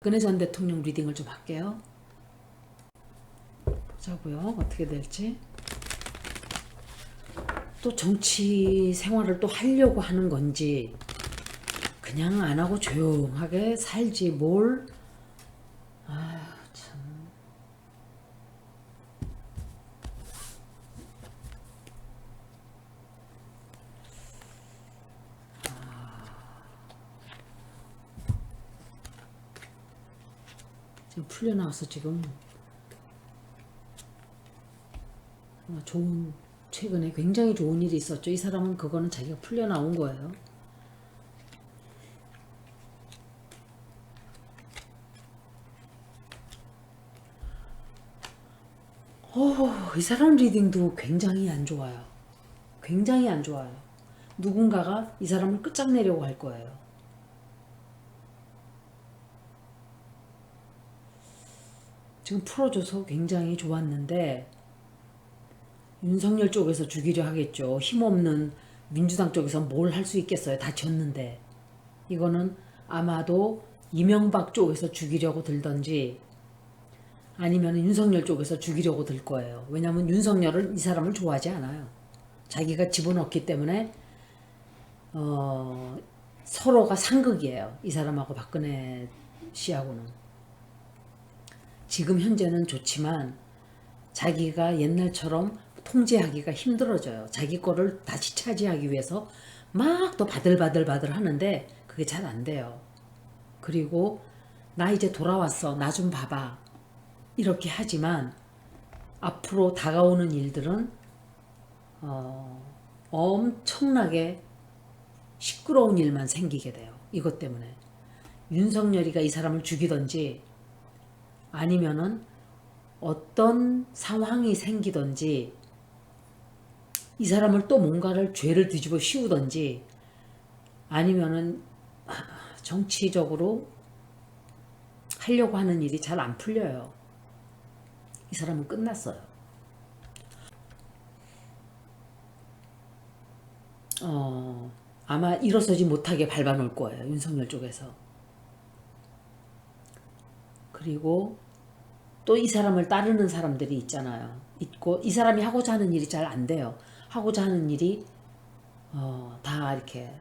박근혜 전 대통령 리딩을 좀 할게요. 보자고요. 어떻게 될지. 또 정치 생활을 또 하려고 하는 건지 그냥 안 하고 조용하게 살지 뭘 아, 참. 지금 풀려 나와서 지금 좋은 최근에 굉장히 좋은 일이 있었죠. 이 사람은 그거는 자기가 풀려 나온 거예요. 어, 이 사람 리딩도 굉장히 안 좋아요. 굉장히 안 좋아요. 누군가가 이 사람을 끝장내려고 할 거예요. 지금 풀어줘서 굉장히 좋았는데 윤석열 쪽에서 죽이려 하겠죠. 힘없는 민주당 쪽에서 뭘 할 수 있겠어요. 다 졌는데 이거는 아마도 이명박 쪽에서 죽이려고 들던지 아니면 윤석열 쪽에서 죽이려고 들 거예요. 왜냐하면 윤석열은 이 사람을 좋아하지 않아요. 자기가 집어넣기 때문에 어, 서로가 상극이에요. 이 사람하고 박근혜 씨하고는. 지금 현재는 좋지만 자기가 옛날처럼 통제하기가 힘들어져요. 자기 거를 다시 차지하기 위해서 막 또 바들바들바들 하는데 그게 잘 안 돼요. 그리고 나 이제 돌아왔어. 나 좀 봐봐. 이렇게 하지만 앞으로 다가오는 일들은 어, 엄청나게 시끄러운 일만 생기게 돼요. 이것 때문에 윤석열이가 이 사람을 죽이든지 아니면은 어떤 상황이 생기든지 이 사람을 또 뭔가를 죄를 뒤집어 씌우든지 아니면은 정치적으로 하려고 하는 일이 잘 안 풀려요. 이 사람은 끝났어요. 어, 아마 일어서지 못하게 밟아놓을 거예요. 윤석열 쪽에서. 그리고 또 이 사람을 따르는 사람들이 있잖아요. 있고 이 사람이 하고자 하는 일이 잘 안 돼요. 하고자 하는 일이 어, 다 이렇게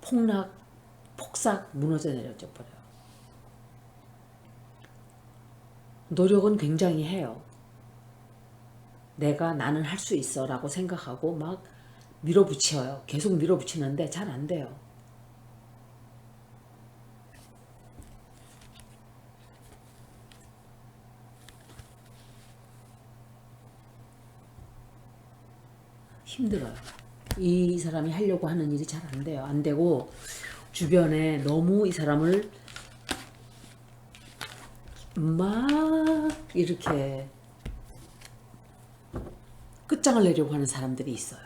폭락, 폭삭 무너져 내려져 버려요. 노력은 굉장히 해요. 내가 나는 할 수 있어 라고 생각하고 막 밀어붙여요. 계속 밀어붙이는데 잘 안 돼요. 힘들어요. 이 사람이 하려고 하는 일이 잘 안 돼요. 안 되고 주변에 너무 이 사람을 막 이렇게 끝장을 내려고 하는 사람들이 있어요.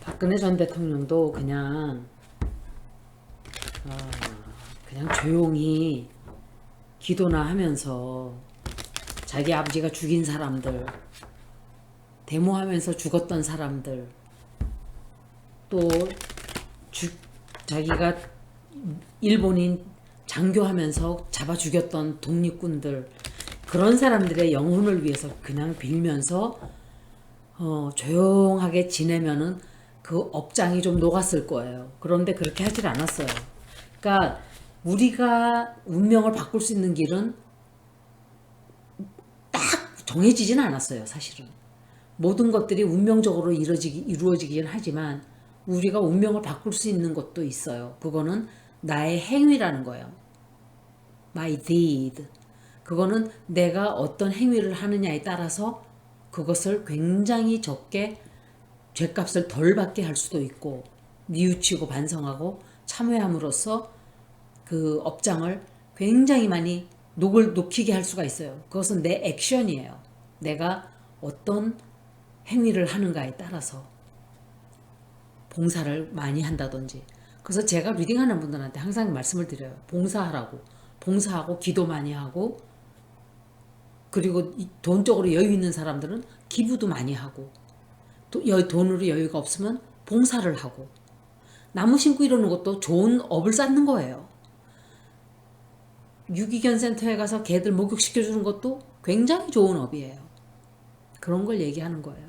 박근혜 전 대통령도 그냥 어, 그냥 조용히 기도나 하면서 자기 아버지가 죽인 사람들 데모하면서 죽었던 사람들 또 주, 자기가 일본인 장교하면서 잡아 죽였던 독립군들 그런 사람들의 영혼을 위해서 그냥 빌면서 어, 조용하게 지내면은 그 업장이 좀 녹았을 거예요. 그런데 그렇게 하질 않았어요. 그러니까 우리가 운명을 바꿀 수 있는 길은 딱 정해지진 않았어요, 사실은. 모든 것들이 운명적으로 이루어지기, 이루어지긴 하지만 우리가 운명을 바꿀 수 있는 것도 있어요. 그거는 나의 행위라는 거예요. My deed. 그거는 내가 어떤 행위를 하느냐에 따라서 그것을 굉장히 적게 죄값을 덜 받게 할 수도 있고 뉘우치고 반성하고 참회함으로써 그 업장을 굉장히 많이 녹을 녹히게 할 수가 있어요. 그것은 내 액션이에요. 내가 어떤 행위를 하는가에 따라서 봉사를 많이 한다든지. 그래서 제가 리딩하는 분들한테 항상 말씀을 드려요. 봉사하라고. 봉사하고 기도 많이 하고 그리고 돈적으로 여유 있는 사람들은 기부도 많이 하고 돈으로 여유가 없으면 봉사를 하고 나무 심고 이러는 것도 좋은 업을 쌓는 거예요. 유기견 센터에 가서 개들 목욕시켜 주는 것도 굉장히 좋은 업이에요. 그런 걸 얘기하는 거예요.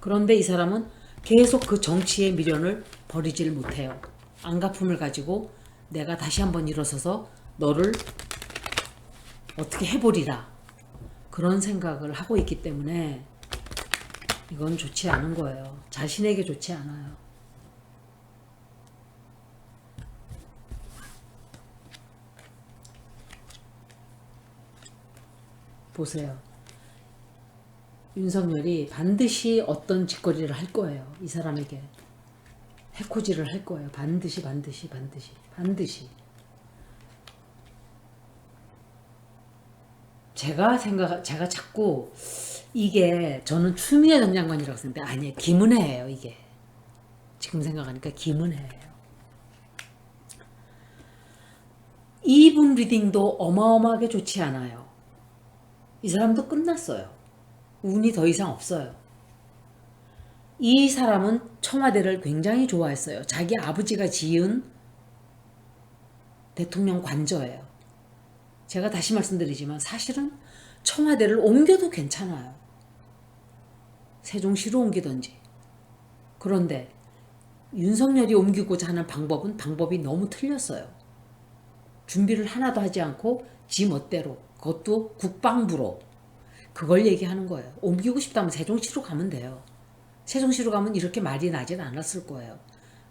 그런데 이 사람은 계속 그 정치의 미련을 버리질 못해요. 안갚음을 가지고 내가 다시 한번 일어서서 너를 어떻게 해보리라. 그런 생각을 하고 있기 때문에 이건 좋지 않은 거예요. 자신에게 좋지 않아요. 보세요. 윤석열이 반드시 어떤 짓거리를 할 거예요. 이 사람에게. 해코지를 할 거예요. 반드시, 반드시, 반드시, 반드시. 제가 생각, 제가 자꾸 이게 저는 추미애 전 장관이라고 생각했는데 아니에요. 김은혜예요, 이게. 지금 생각하니까 김은혜예요. 이분 리딩도 어마어마하게 좋지 않아요. 이 사람도 끝났어요. 운이 더 이상 없어요. 이 사람은 청와대를 굉장히 좋아했어요. 자기 아버지가 지은 대통령 관저예요. 제가 다시 말씀드리지만 사실은 청와대를 옮겨도 괜찮아요. 세종시로 옮기든지. 그런데 윤석열이 옮기고자 하는 방법은 방법이 너무 틀렸어요. 준비를 하나도 하지 않고 지 멋대로 그것도 국방부로 그걸 얘기하는 거예요. 옮기고 싶다면 세종시로 가면 돼요. 세종시로 가면 이렇게 말이 나진 않았을 거예요.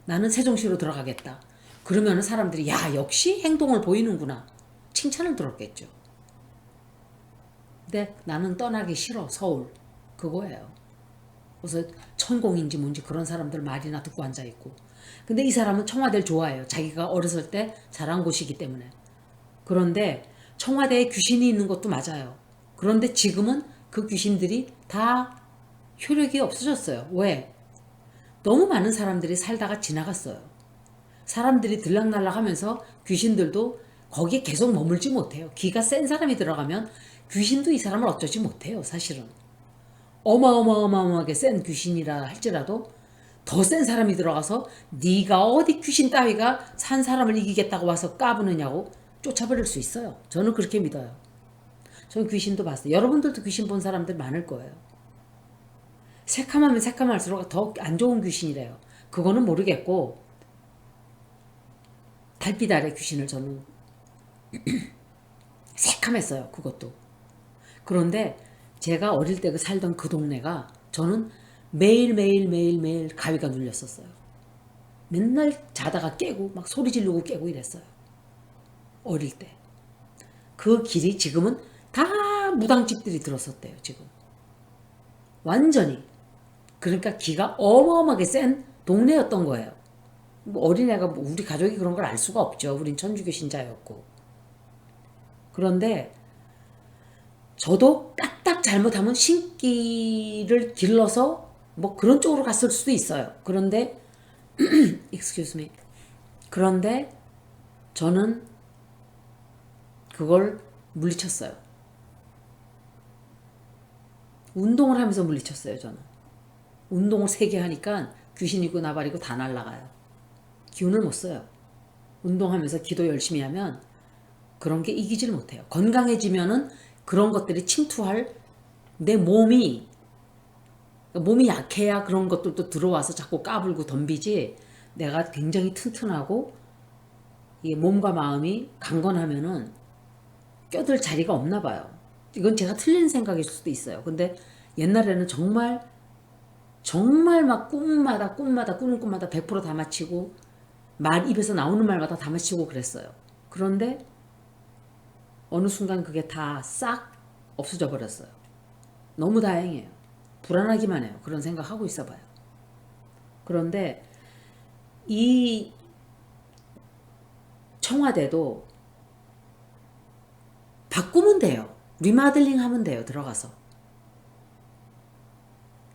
나는 세종시로 들어가겠다. 그러면 사람들이 야 역시 행동을 보이는구나 칭찬을 들었겠죠. 근데 나는 떠나기 싫어 서울 그거예요. 그래서 천공인지 뭔지 그런 사람들 말이나 듣고 앉아 있고. 근데 이 사람은 청와대를 좋아해요. 자기가 어렸을 때 자란 곳이기 때문에. 그런데 청와대에 귀신이 있는 것도 맞아요. 그런데 지금은 그 귀신들이 다 효력이 없어졌어요. 왜? 너무 많은 사람들이 살다가 지나갔어요. 사람들이 들락날락 하면서 귀신들도 거기에 계속 머물지 못해요. 기가 센 사람이 들어가면 귀신도 이 사람을 어쩌지 못해요, 사실은. 어마어마어마하게 센 귀신이라 할지라도 더 센 사람이 들어가서 네가 어디 귀신 따위가 산 사람을 이기겠다고 와서 까부느냐고 쫓아버릴 수 있어요. 저는 그렇게 믿어요. 저는 귀신도 봤어요. 여러분들도 귀신 본 사람들 많을 거예요. 새카마면 새카말수록 더 안 좋은 귀신이래요. 그거는 모르겠고 달빛 아래 귀신을 저는 새카맸어요. 그것도. 그런데 제가 어릴 때 그 살던 그 동네가 저는 매일 매일 매일 매일 가위가 눌렸었어요. 맨날 자다가 깨고 막 소리 지르고 깨고 이랬어요. 어릴 때. 그 길이 지금은 다 무당집들이 들었었대요, 지금. 완전히. 그러니까 기가 어마어마하게 센 동네였던 거예요. 뭐 어린애가 뭐 우리 가족이 그런 걸 알 수가 없죠. 우린 천주교 신자였고. 그런데 저도 딱딱 잘못하면 신기를 길러서 뭐 그런 쪽으로 갔을 수도 있어요. 그런데 excuse me. 그런데 저는 그걸 물리쳤어요. 운동을 하면서 물리쳤어요, 저는. 운동을 세게 하니까 귀신이고 나발이고 다 날라가요. 기운을 못 써요. 운동하면서 기도 열심히 하면 그런 게 이기질 못해요. 건강해지면은 그런 것들이 침투할 내 몸이 몸이 약해야 그런 것들도 들어와서 자꾸 까불고 덤비지 내가 굉장히 튼튼하고 이 몸과 마음이 강건하면은 껴들 자리가 없나 봐요. 이건 제가 틀린 생각일 수도 있어요. 근데 옛날에는 정말 정말 막 꿈마다 꿈마다 꾸는 꿈마다 100%다 맞히고 말 입에서 나오는 말마다 다 맞히고 그랬어요. 그런데 어느 순간 그게 다 싹 없어져 버렸어요. 너무 다행이에요. 불안하기만 해요. 그런 생각하고 있어 봐요. 그런데 이 청와대도 바꾸면 돼요. 리마들링 하면 돼요. 들어가서.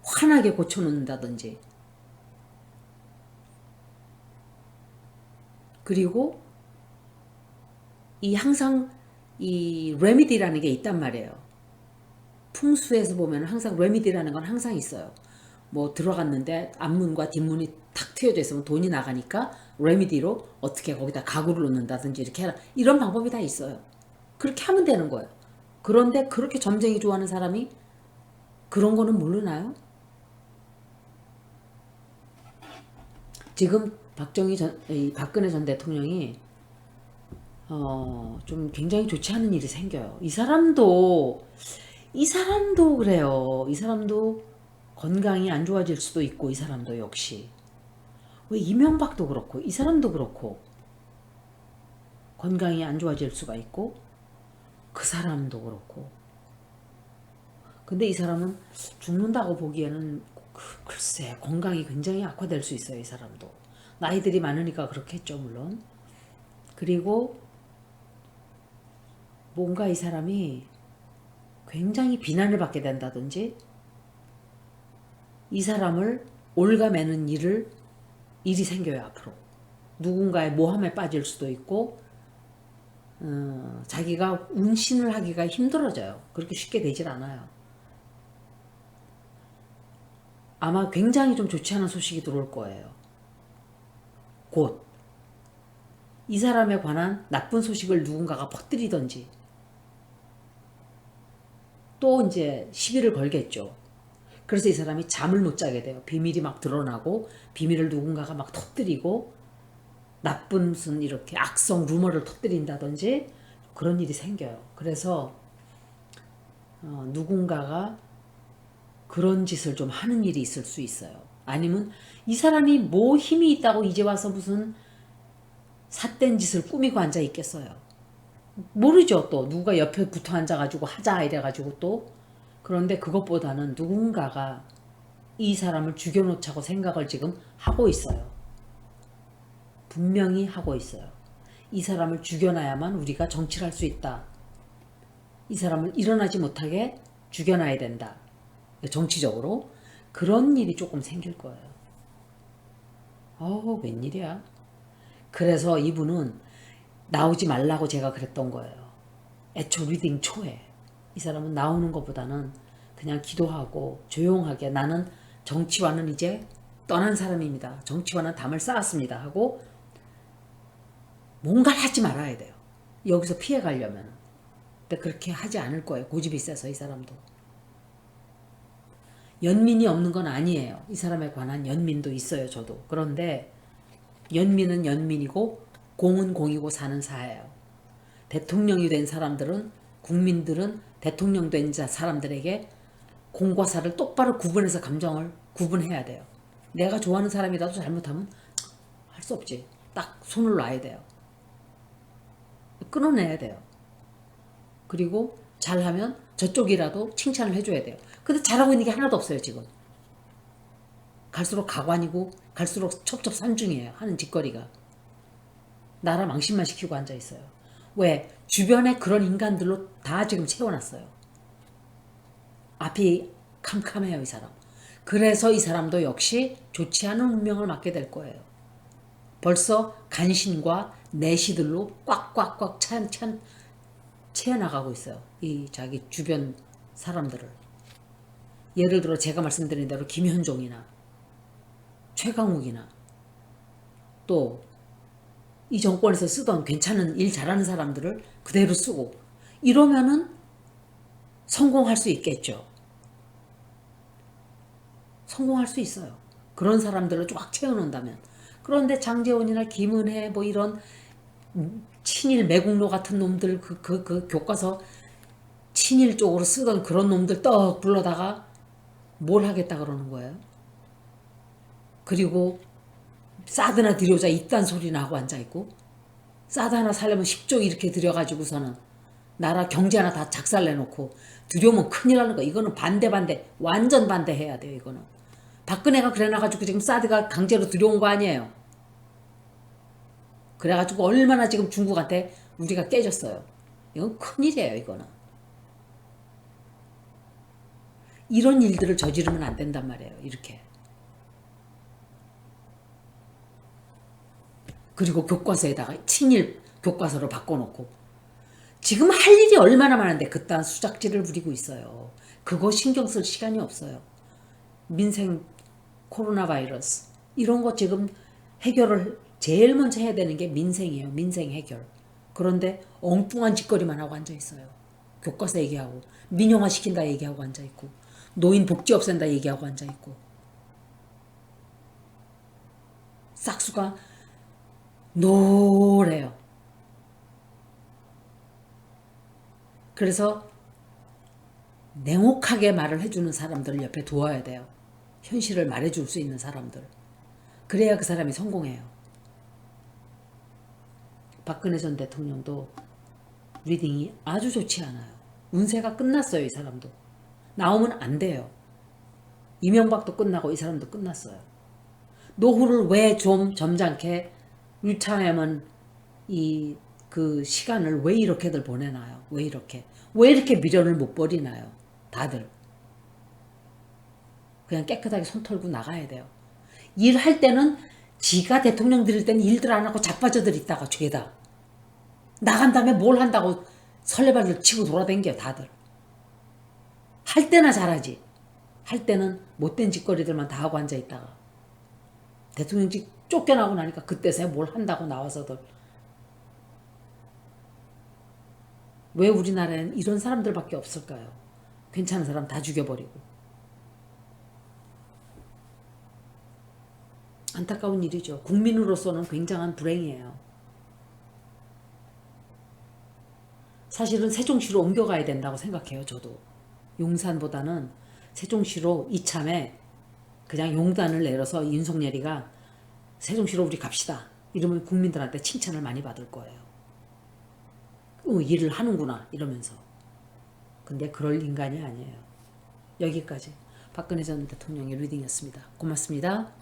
환하게 고쳐놓는다든지. 그리고 이 항상 이 레미디라는 게 있단 말이에요. 풍수에서 보면 항상 레미디라는 건 항상 있어요. 뭐 들어갔는데 앞문과 뒷문이 탁 트여져 있으면 돈이 나가니까 레미디로 어떻게 거기다 가구를 놓는다든지 이렇게 해라. 이런 방법이 다 있어요. 그렇게 하면 되는 거예요. 그런데 그렇게 점쟁이 좋아하는 사람이 그런 거는 모르나요? 지금 박정희 전, 이 박근혜 전 대통령이 어, 좀 굉장히 좋지 않은 일이 생겨요. 이 사람도 이 사람도 그래요. 이 사람도 건강이 안 좋아질 수도 있고 이 사람도 역시 왜 이명박도 그렇고 이 사람도 그렇고 건강이 안 좋아질 수가 있고 그 사람도 그렇고. 근데 이 사람은 죽는다고 보기에는 그- 글쎄 건강이 굉장히 악화될 수 있어요 이 사람도. 나이들이 많으니까 그렇겠죠 물론. 그리고 뭔가 이 사람이 굉장히 비난을 받게 된다든지 이 사람을 올가매는 일을 일이 생겨요 앞으로. 누군가의 모함에 빠질 수도 있고 어, 자기가 운신을 하기가 힘들어져요 그렇게 쉽게 되질 않아요 아마 굉장히 좀 좋지 않은 소식이 들어올 거예요 곧 이 사람에 관한 나쁜 소식을 누군가가 퍼뜨리던지 또 이제 시비를 걸겠죠. 그래서 이 사람이 잠을 못 자게 돼요. 비밀이 막 드러나고 비밀을 누군가가 막 터뜨리고 나쁜 무슨 이렇게 악성 루머를 터뜨린다든지 그런 일이 생겨요. 그래서 어, 누군가가 그런 짓을 좀 하는 일이 있을 수 있어요. 아니면 이 사람이 뭐 힘이 있다고 이제 와서 무슨 삿된 짓을 꾸미고 앉아 있겠어요. 모르죠 또 누가 옆에 붙어 앉아가지고 하자 이래가지고 또 그런데 그것보다는 누군가가 이 사람을 죽여놓자고 생각을 지금 하고 있어요. 분명히 하고 있어요. 이 사람을 죽여놔야만 우리가 정치를 할 수 있다. 이 사람을 일어나지 못하게 죽여놔야 된다. 정치적으로 그런 일이 조금 생길 거예요. 어우 웬일이야. 그래서 이분은 나오지 말라고 제가 그랬던 거예요. 애초 리딩 초에. 이 사람은 나오는 것보다는 그냥 기도하고 조용하게 나는 정치와는 이제 떠난 사람입니다. 정치와는 담을 쌓았습니다. 하고 뭔가를 하지 말아야 돼요. 여기서 피해 가려면. 근데 그렇게 하지 않을 거예요. 고집이 세서 이 사람도. 연민이 없는 건 아니에요. 이 사람에 관한 연민도 있어요. 저도. 그런데 연민은 연민이고 공은 공이고 사는 사예요. 대통령이 된 사람들은 국민들은 대통령 된자 사람들에게 공과 사를 똑바로 구분해서 감정을 구분해야 돼요. 내가 좋아하는 사람이라도 잘못하면 할 수 없지. 딱 손을 놔야 돼요. 끊어내야 돼요. 그리고 잘하면 저쪽이라도 칭찬을 해줘야 돼요. 근데 잘하고 있는 게 하나도 없어요 지금. 갈수록 가관이고 갈수록 첩첩산중이에요 하는 짓거리가. 나라 망신만 시키고 앉아 있어요. 왜? 주변에 그런 인간들로 다 지금 채워놨어요. 앞이 캄캄해요, 이 사람. 그래서 이 사람도 역시 좋지 않은 운명을 맞게 될 거예요. 벌써 간신과 내시들로 꽉꽉꽉 찬, 찬, 채워나가고 있어요. 이 자기 주변 사람들을. 예를 들어 제가 말씀드린 대로 김현종이나 최강욱이나 또 이 정권에서 쓰던 괜찮은 일 잘하는 사람들을 그대로 쓰고 이러면은 성공할 수 있겠죠. 성공할 수 있어요. 그런 사람들을 쫙 채워놓는다면. 그런데 장재원이나 김은혜 뭐 이런 친일 매국노 같은 놈들 그, 그, 그 교과서 친일 쪽으로 쓰던 그런 놈들 떡 불러다가 뭘 하겠다 그러는 거예요. 그리고 사드나 들여오자 이딴 소리나 하고 앉아있고 사드 하나 살려면 10조 이렇게 들여가지고서는 나라 경제 하나 다 작살내놓고 들여오면 큰일 나는 거 이거는 반대 반대. 완전 반대해야 돼요 이거는. 박근혜가 그래놔가지고 지금 사드가 강제로 들여온 거 아니에요 그래가지고 얼마나 지금 중국한테 우리가 깨졌어요. 이건 큰일이에요 이거는. 이런 일들을 저지르면 안 된단 말이에요 이렇게. 그리고 교과서에다가 친일 교과서로 바꿔놓고. 지금 할 일이 얼마나 많은데 그딴 수작질을 부리고 있어요. 그거 신경 쓸 시간이 없어요. 민생 코로나 바이러스. 이런 거 지금 해결을 제일 먼저 해야 되는 게 민생이에요. 민생 해결. 그런데 엉뚱한 짓거리만 하고 앉아 있어요. 교과서 얘기하고 민영화 시킨다 얘기하고 앉아 있고 노인 복지 없앤다 얘기하고 앉아 있고 싹수가 노래요. 그래서 냉혹하게 말을 해주는 사람들을 옆에 두어야 돼요. 현실을 말해줄 수 있는 사람들. 그래야 그 사람이 성공해요. 박근혜 전 대통령도 리딩이 아주 좋지 않아요. 운세가 끝났어요, 이 사람도. 나오면 안 돼요. 이명박도 끝나고 이 사람도 끝났어요. 노후를 왜 좀 점잖게 리타이어먼 이그 시간을 왜 이렇게들 보내나요? 왜 이렇게? 왜 이렇게 미련을 못 버리나요? 다들. 그냥 깨끗하게 손 털고 나가야 돼요. 일할 때는 지가 대통령 들일 때는 일들 안 하고 자빠져들 있다가 죄다. 나간 다음에 뭘 한다고 설레발을 치고 돌아댕겨 다들. 할 때나 잘하지. 할 때는 못된 짓거리들만 다 하고 앉아 있다가 대통령직 쫓겨나고 나니까 그때서야 뭘 한다고 나와서들 왜 우리나라에는 이런 사람들밖에 없을까요? 괜찮은 사람 다 죽여버리고 안타까운 일이죠. 국민으로서는 굉장한 불행이에요. 사실은 세종시로 옮겨가야 된다고 생각해요. 저도 용산보다는 세종시로 이참에 그냥 용단을 내려서 윤석열이가 세종시로 우리 갑시다. 이러면 국민들한테 칭찬을 많이 받을 거예요. 어, 일을 하는구나 이러면서. 근데 그럴 인간이 아니에요. 여기까지 박근혜 전 대통령의 리딩이었습니다. 고맙습니다.